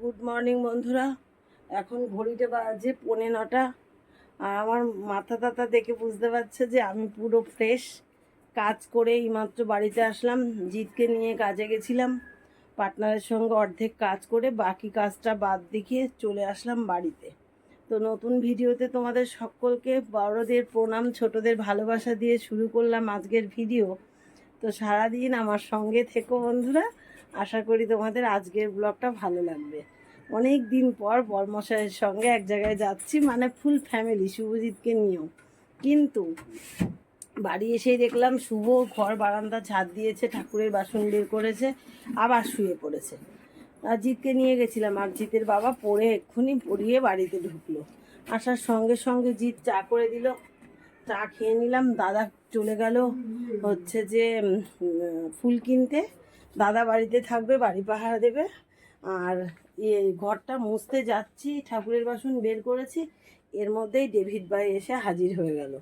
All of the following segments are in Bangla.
গুড মর্নিং বন্ধুরা। এখন ঘড়িটা বাজে পৌনে নটা। আর আমার মাথা টাথা দেখে বুঝতে পারছে যে আমি পুরো ফ্রেশ কাজ করে এইমাত্র বাড়িতে আসলাম। জিতকে নিয়ে কাজে গেছিলাম। পার্টনারের সঙ্গে অর্ধেক কাজ করে বাকি কাজটা বাদ দেখিয়ে চলে আসলাম বাড়িতে। তো নতুন ভিডিওতে তোমাদের সকলকে বড়দের প্রণাম, ছোটদের ভালোবাসা দিয়ে শুরু করলাম আজকের ভিডিও। তো সারাদিন আমার সঙ্গে থেকো বন্ধুরা। আশা করি তোমাদের আজকের ব্লগটা ভালো লাগবে। অনেক দিন পর বর্মশাইয়ের সঙ্গে এক জায়গায় যাচ্ছি মানে ফুল ফ্যামিলি শুভজিৎকে নিয়েও। কিন্তু বাড়ি এসেই দেখলাম শুভ ঘর বারান্দা ছাদ দিয়েছে, ঠাকুরের বাসন বের করেছে, আবার শুয়ে পড়েছে। আর জিতকে নিয়ে গেছিলাম, আর জিতের বাবা পড়ে এক্ষুনি পড়িয়ে বাড়িতে ঢুকলো। আসার সঙ্গে সঙ্গে জিত চা করে দিল। চা খেয়ে নিলাম, দাদা চলে গেল হচ্ছে যে ফুল কিনতে। দাদা বাড়িতে থাকবে, বাড়ি পাহারা দেবে। আর ইয়ে ঘরটা মুছতে যাচ্ছি, ঠাকুরের বাসন বের করেছি। এর মধ্যেই ডেভিড ভাই এসে হাজির হয়ে গেল।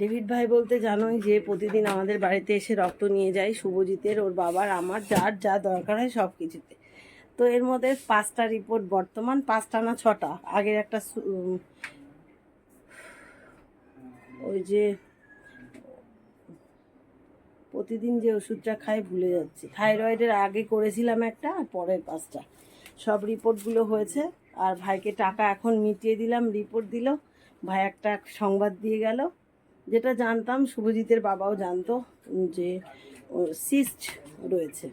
ডেভিড ভাই বলতে জানোই যে প্রতিদিন আমাদের বাড়িতে এসে রক্ত নিয়ে যায়, শুভজিতের, ওর বাবার, আমার, যার যা দরকার হয় সব কিছুতে তো এর মধ্যে পাঁচটা রিপোর্ট বর্তমান, পাঁচটা না ছটা। আগের একটা ওই যে প্রতিদিন যে ওষুধটা খাই ভুলে যাচ্ছি। থাইরয়েডের আগে করেছিলাম একটা আর পরের পাঁচটা। সব রিপোর্টগুলো হয়েছে। আর ভাইকে টাকা এখন মিটিয়ে দিলাম, রিপোর্ট দিল। ভাই একটা সংবাদ দিয়ে গেল। যেটা জানতাম, শুভজিতের বাবাও জানতো যে সিস্ট রয়েছে।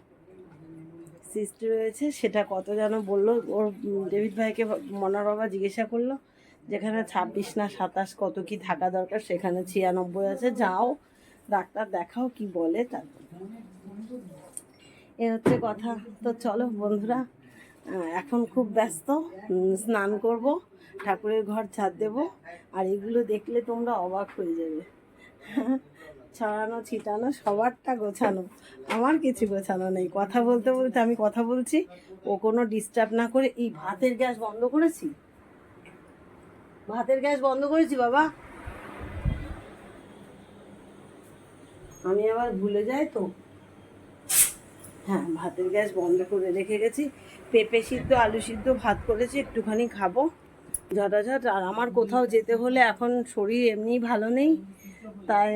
সিস্ট রয়েছে, সেটা কত যেন বলল। ওর ডেভিড ভাইকে মনার বাবা জিজ্ঞাসা করল, যেখানে ছাব্বিশ না সাতাশ কত কি থাকা দরকার, সেখানে ছিয়ানব্বই আছে, যাও। ডাক্তার দেখাও কি বলে তারপর এ হচ্ছে কথা। তো চলো বন্ধুরা এখন খুব ব্যস্ত স্নান করব, ঠাকুরের ঘর ছাদ দেব, আর এগুলো দেখলে তোমরা অবাক হয়ে যাবে। ছড়ানো, ছিটানো, সবারটা গোছানো। আমার কিছু গোছানো নেই। কথা বলতে বলতে আমি কথা বলছি। ও কোনো ডিস্টার্ব না করে, এই ভাতের গ্যাস বন্ধ করেছি? ভাতের গ্যাস বন্ধ করেছি বাবা? আমি আবার ভুলে যাই তো। হ্যাঁ ভাতের গ্যাস বন্ধ করে রেখে গেছি। পেঁপে সিদ্ধ, আলু সিদ্ধ ভাত করেছি, একটুখানি খাব। ঝটাঝট, আর আমার কোথাও যেতে হলে এখন শরীর এমনিই ভালো নেই। তাই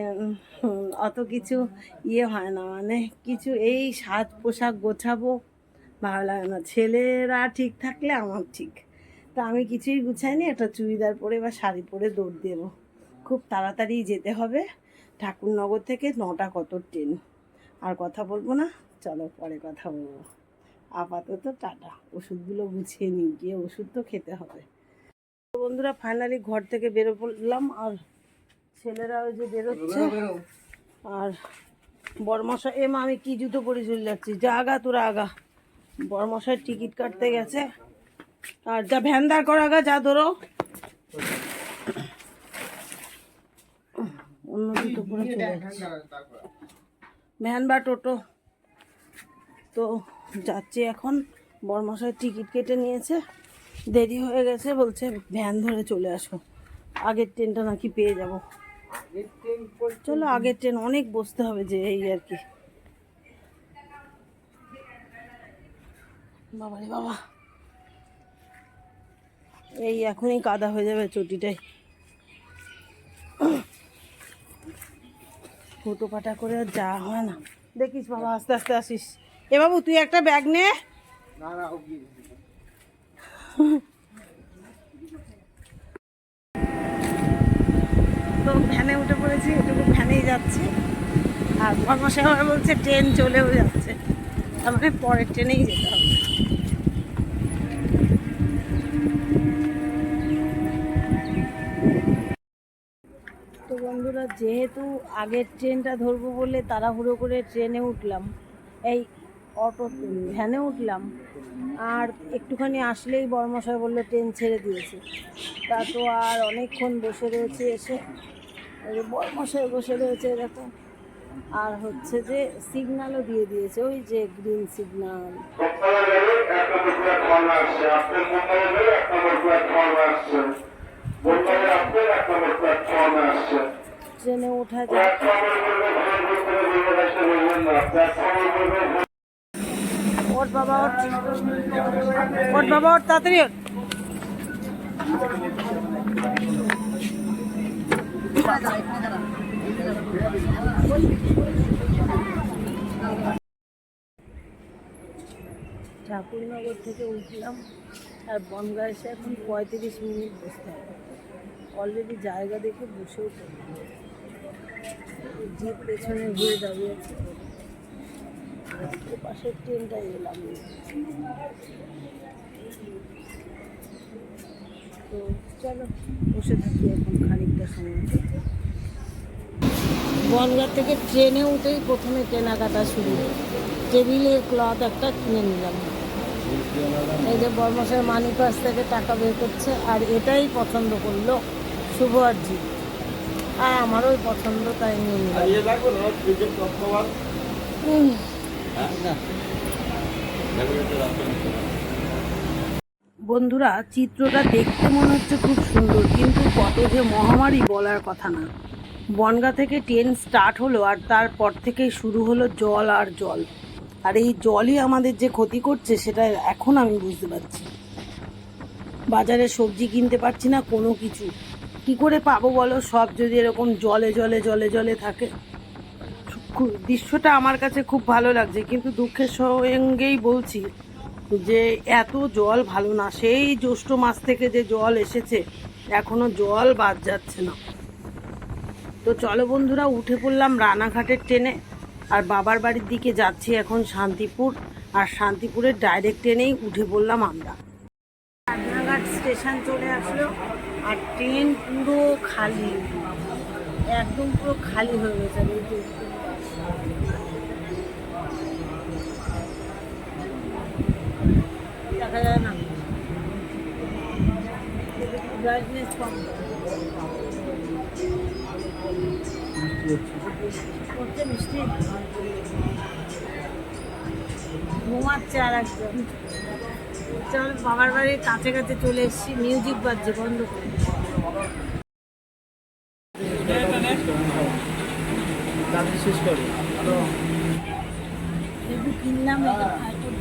অত কিছু ইয়ে হয় না। মানে কিছু এই সাজ পোশাক গোছাবো। ভালো লাগে না। ছেলেরা ঠিক থাকলে আমার ঠিক। তা আমি কিছুই গুছাইনি। একটা চুড়িদার পরে বা শাড়ি পরে দৌড় দেবো। খুব তাড়াতাড়ি যেতে হবে। ঠাকুরনগর থেকে নটা কত ট্রেন? আর কথা বলব না? চলো পরে কথা বলব। আপাতত টাটা। ওষুধগুলো গুছিয়ে নিই গিয়ে ওষুধ তো খেতে হবে। বন্ধুরা ফাইনালি ঘর থেকে বেরো পড়লাম আর ছেলেরা ওই যে বেরোচ্ছে। আর বরমশাই এ মা আমি কি জুতো পরে চলে যাচ্ছি? যা আগা তোরা আগা। বরমশাই টিকিট কাটতে গেছে। আর যা ভ্যান দাঁড় কর আগা যা ধরো। অন্য জুতো পরে চলে যাচ্ছে ভ্যান বা টোটো। তো যাচ্ছি এখন। বরমশাই টিকিট কেটে নিয়েছে। দেরি হয়ে গেছে বলছে ভ্যান ধরে চলে আসো। আগের ট্রেনটা নাকি পেয়ে যাব। চলো আগের ট্রেন অনেক বসতে হবে যে এই আর কি। বাবা রে বাবা। এই এখনই কাদা হয়ে যাবে চটিটাই ফুটো পাটা করে যাওয়া হয় না। দেখিস বাবা, আস্তে আস্তে আসিস। এ বাবু, তুই একটা ব্যাগ নে। তো ভ্যানে উঠে পড়েছি, এটুকু ভ্যানেই যাচ্ছি। আর আবার বলছে, ট্রেন চলেও যাচ্ছে। তার মানে পরের ট্রেনেই যেতে হবে তো বন্ধুরা যেহেতু আগের ট্রেনটা ধরবো বলে তাড়াহুড়ো করে ট্রেনে উঠলাম, এই অটো ভ্যানে উঠলাম, আর একটুখানি আসলেই বর্মশাই বলল ট্রেন ছেড়ে দিয়েছে। তা তো আর অনেকক্ষণ বসে রয়েছে এসে, এই যে বর্মশাই বসে রয়েছে দেখো আর হচ্ছে যে সিগনালও দিয়ে দিয়েছে, ওই যে গ্রিন সিগনাল। ট্রেনে ওঠা যায় ওর বাবা ওর ওর ওর তাড়াতাড়ি ঠাকুরনগর থেকে উঠলাম, আর বনগা এসে এখন পঁয়ত্রিশ মিনিট বসতে হবে। অলরেডি জায়গা দেখে বসেও পড়লাম। জিপ পেছনে ঘুরে দাঁড়িয়ে পাশের ট্রেনটা এলাম। তো চলো, বসে থাকি এখন খানিকটা সময়। বনগা থেকে ট্রেনে উঠেই প্রথমে কেনাকাটা শুরু। টেবিলের ক্লথ একটা কিনে নিলাম। এই যে বর্মশাই মানি পাস থেকে টাকা বের করছে, আর এটাই পছন্দ করল শুভ আর আর আমারও পছন্দ তাই নিয়ে নিলাম। উম, বন্ধুরা চিত্রটা দেখতে মনে হচ্ছে খুব সুন্দর কিন্তু কত যে মহামারী বলার কথা না। বনগা থেকে ট্রেন স্টার্ট হলো আর তারপর থেকে শুরু হলো জল আর জল। আর এই জলই আমাদের যে ক্ষতি করছে সেটা এখন আমি বুঝতে পারছি। বাজারে সবজি কিনতে পারছি না কোনো কিছু। কি করে পাবো বলো? সব যদি এরকম জলে জলে জলে জলে থাকে। দৃশ্যটা আমার কাছে খুব ভালো লাগছে, কিন্তু দুঃখের সঙ্গেই বলছি যে এত জল ভালো না। সেই জ্যৈষ্ঠ মাস থেকে যে জল এসেছে, এখনও জল বাদ যাচ্ছে না। তো চলো বন্ধুরা, উঠে পড়লাম রানাঘাটের ট্রেনে, আর বাবার বাড়ির দিকে যাচ্ছি এখন শান্তিপুর, আর শান্তিপুরের ডাইরেক্ট ট্রেনেই উঠে পড়লাম আমরা। রানাঘাট স্টেশন চলে আসলো আর ট্রেন পুরো খালি, একদম পুরো খালি হয়ে গেছে দেখা না। মিষ্টি। ঘুমাচ্ছে আর একজন। চল বাবার বাড়ির কাছে কাছে চলে এসেছি মিউজিক বাজছে বন্ধ করে। লেবু কিনলাম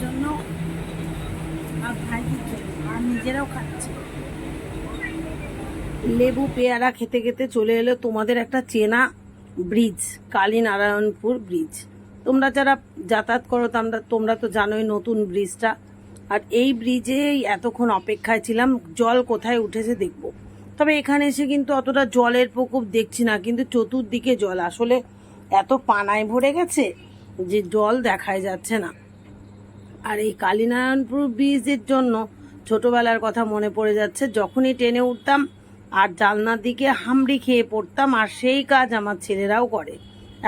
জন্য। আর নিজেরাও খাচ্ছে। লেবু পেয়ারা খেতে খেতে চলে এলো তোমাদের একটা চেনা ব্রিজ কালীনারায়ণপুর ব্রিজ। তোমরা যারা যাতায়াত করো তোমরা তোমরা তো জানোই নতুন ব্রিজটা। আর এই ব্রিজে এতক্ষণ অপেক্ষায় ছিলাম, জল কোথায় উঠেছে দেখব। তবে এখানে এসে কিন্তু অতটা জলের প্রকোপ দেখছি না, কিন্তু চতুর্দিকে জল। আসলে এত পানায় ভরে গেছে যে জল দেখাই যাচ্ছে না। আর এই কালীনারায়ণপুর ব্রিজের জন্য ছোটবেলার কথা মনে পড়ে যাচ্ছে, যখনই ট্রেনে উঠতাম আর জালনার দিকে হামড়ি খেয়ে পড়তাম, আর সেই কাজ আমার ছেলেরাও করে।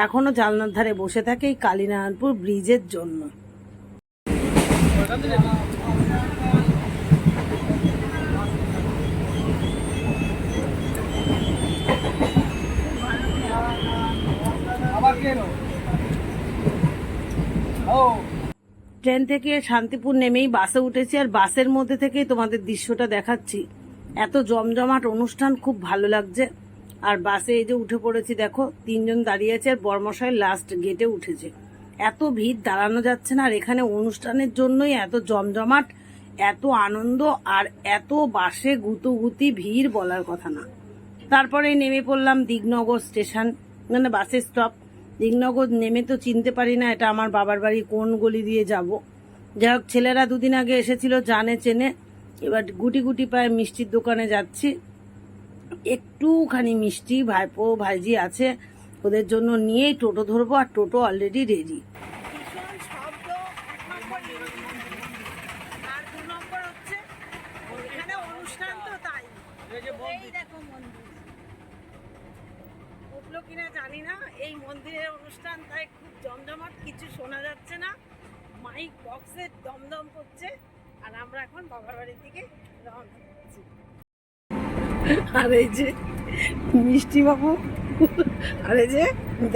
এখনও জালনার ধারে বসে থাকে এই কালীনারায়ণপুর ব্রিজের জন্য। ট্রেন থেকে শান্তিপুর নেমেই বাসে উঠেছি আর বাসের মধ্যে থেকেই তোমাদের দৃশ্যটা দেখাচ্ছি। এত জমজমাট অনুষ্ঠান, খুব ভালো লাগছে। আর বাসে এই যে উঠে পড়েছি, দেখো, তিনজন দাঁড়িয়ে আছে আর বর্মশাই লাস্ট গেটে উঠেছে। এত ভিড় দাঁড়ানো যাচ্ছে না আর এখানে অনুষ্ঠানের জন্যই এত জমজমাট, এত আনন্দ আর এত বাসে গুতুগুতি, ভিড় বলার কথা না। তারপরে নেমে পড়লাম দিগনগর স্টেশন মানে বাসের স্টপ দিগনগর নেমে তো চিনতে পারি না এটা আমার বাবার বাড়ি কোন গলি দিয়ে যাব। যাই হোক, ছেলেরা দুদিন আগে এসেছিল জানে চেনে। এবার গুটি গুটি পায়ে মিষ্টির দোকানে যাচ্ছি। একটুখানি মিষ্টি ভাইপো, ভাইজি আছে। ওদের জন্য নিয়েই টোটো ধরবো আর টোটো অলরেডি রেডি আর দু নম্বর হচ্ছে এখানে অনুষ্ঠান তো তাই এই দেখো মন্দির উঠল কিনা জানি না এই মন্দিরের অনুষ্ঠান তাই খুব জমজমাট কিছু শোনা যাচ্ছে না মাইক বক্সে দমদম করছে আর আমরা এখন বাবার বাড়ির দিকে রওনা দিচ্ছি। আর এই যে মিষ্টি বাবু আর এই যে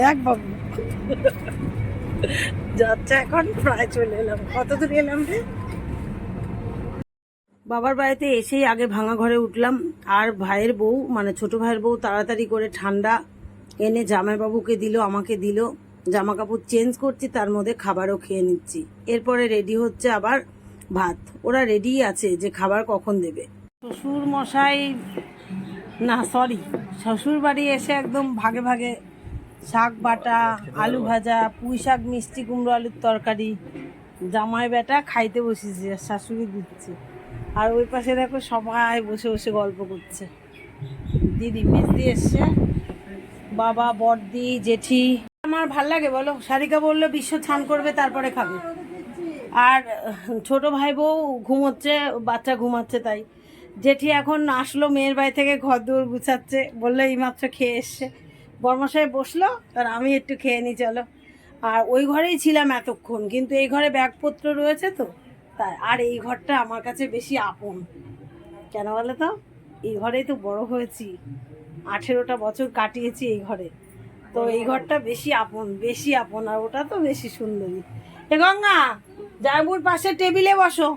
দেখ বাবু যাচ্ছে এখন প্রায় চলে এলাম। কত দূর এলাম রে? বাবার বাড়িতে এসেই আগে ভাঙা ঘরে উঠলাম। আর ভাইয়ের বউ মানে ছোট ভাইয়ের বউ তাড়াতাড়ি করে ঠান্ডা এনে জামাইবাবুকে দিল, আমাকে দিল। জামা কাপড় চেঞ্জ করছি, তার মধ্যে খাবারও খেয়ে নিচ্ছি। এরপরে রেডি হচ্ছে আবার ভাত। ওরা রেডি আছে যে খাবার কখন দেবে। শ্বশুর মশাই না সরি শ্বশুর বাড়ি এসে একদম ভাগে ভাগে শাক বাটা, আলু ভাজা, পুঁই শাক, মিষ্টি কুমড়ো আলুর তরকারি, জামাই বেটা খাইতে বসেছে, আর শাশুড়ি দিচ্ছে। আর ওই পাশে দেখো সবাই বসে বসে গল্প করছে। দিদি মেজদি এসছে। বাবা, বড়দি, জেঠি। আমার ভালো লাগে, বলো? সারিকা বলল, বিশ্ব ছান করবে, তারপরে খাবে। আর ছোট ভাই বউ ঘুমোচ্ছে, বাচ্চা ঘুমাচ্ছে তাই। জেঠি এখন আসলো, মেয়ের বাড়ি থেকে ঘর দৌড় গুছাচ্ছে, বলল এইমাত্র খেয়ে এসছে। বর্মশাই বসল, আর আমি একটু খেয়ে নিই চলো। আর ওই ঘরেই ছিলাম এতক্ষণ, কিন্তু এই ঘরে ব্যাগপত্র রয়েছে তো, তাই আর এই ঘরটা আমার কাছে বেশি আপন। কেন বলো তো? এই ঘরেই তো বড় হয়েছি। আঠেরোটা বছর কাটিয়েছি এই ঘরে। তো এই ঘরটা বেশি আপন বেশি আপন আর ওটা তো বেশি সুন্দরী। এ গঙ্গা জায়বুর পাশে টেবিলে বসো।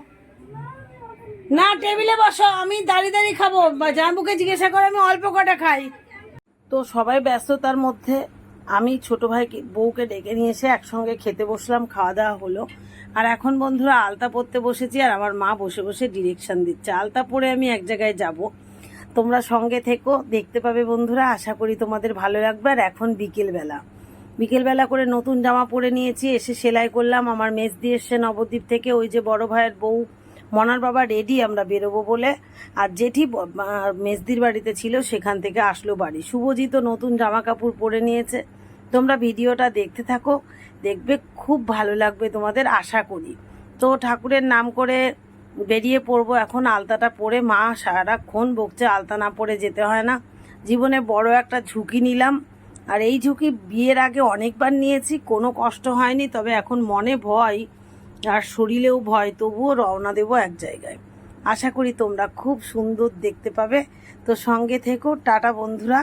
না, টেবিলে বসো, আমি দাঁড়িয়ে দাঁড়িয়ে খাব। বা জাম্বুকে জিজ্ঞাসা করে, আমি অল্প কটা খাই। তো সবাই ব্যস্ততার মধ্যে আমি ছোট ভাইকে, বউকে ডেকে নিয়ে এসে একসঙ্গে খেতে বসলাম, খাওয়া দাওয়া হলো। আর এখন বন্ধুরা আলতা পরতে বসেছি আর আমার মা বসে বসে ডিরেকশন দিচ্ছে। আলতা পরে আমি এক জায়গায় যাব। তোমরা সঙ্গে থেকো, দেখতে পাবে বন্ধুরা, আশা করি তোমাদের ভালো লাগবে। আর এখন বিকেলবেলা। বিকেলবেলা করে নতুন জামা পরে নিয়েছি, এসে সেলাই করলাম। আমার মেজ দিয়ে এসছে নবদ্বীপ থেকে, ওই যে বড় ভাইয়ের বউ, মনার বাবা রেডি আমরা বেরোবো বলে। আর জেঠি মেজদির বাড়িতে ছিল, সেখান থেকে আসলো বাড়ি। শুভজিৎ নতুন জামা কাপড় পরে নিয়েছে। তোমরা ভিডিওটা দেখতে থাকো, দেখবে খুব ভালো লাগবে তোমাদের, আশা করি। তো ঠাকুরের নাম করে বেরিয়ে পড়ব। এখন আলতাটা পরে মা সারাক্ষণ বকছে, আলতা না পরে যেতে হয় না। জীবনে বড় একটা ঝুঁকি নিলাম। আর এই ঝুঁকি বিয়ের আগে অনেকবার নিয়েছি, কোনো কষ্ট হয়নি, তবে এখন মনে ভয় আর শরীরেও ভয়, তবুও রওনা দেবো এক জায়গায়। আশা করি তোমরা খুব সুন্দর দেখতে পাবে। তো সঙ্গে থেকো, টাটা বন্ধুরা।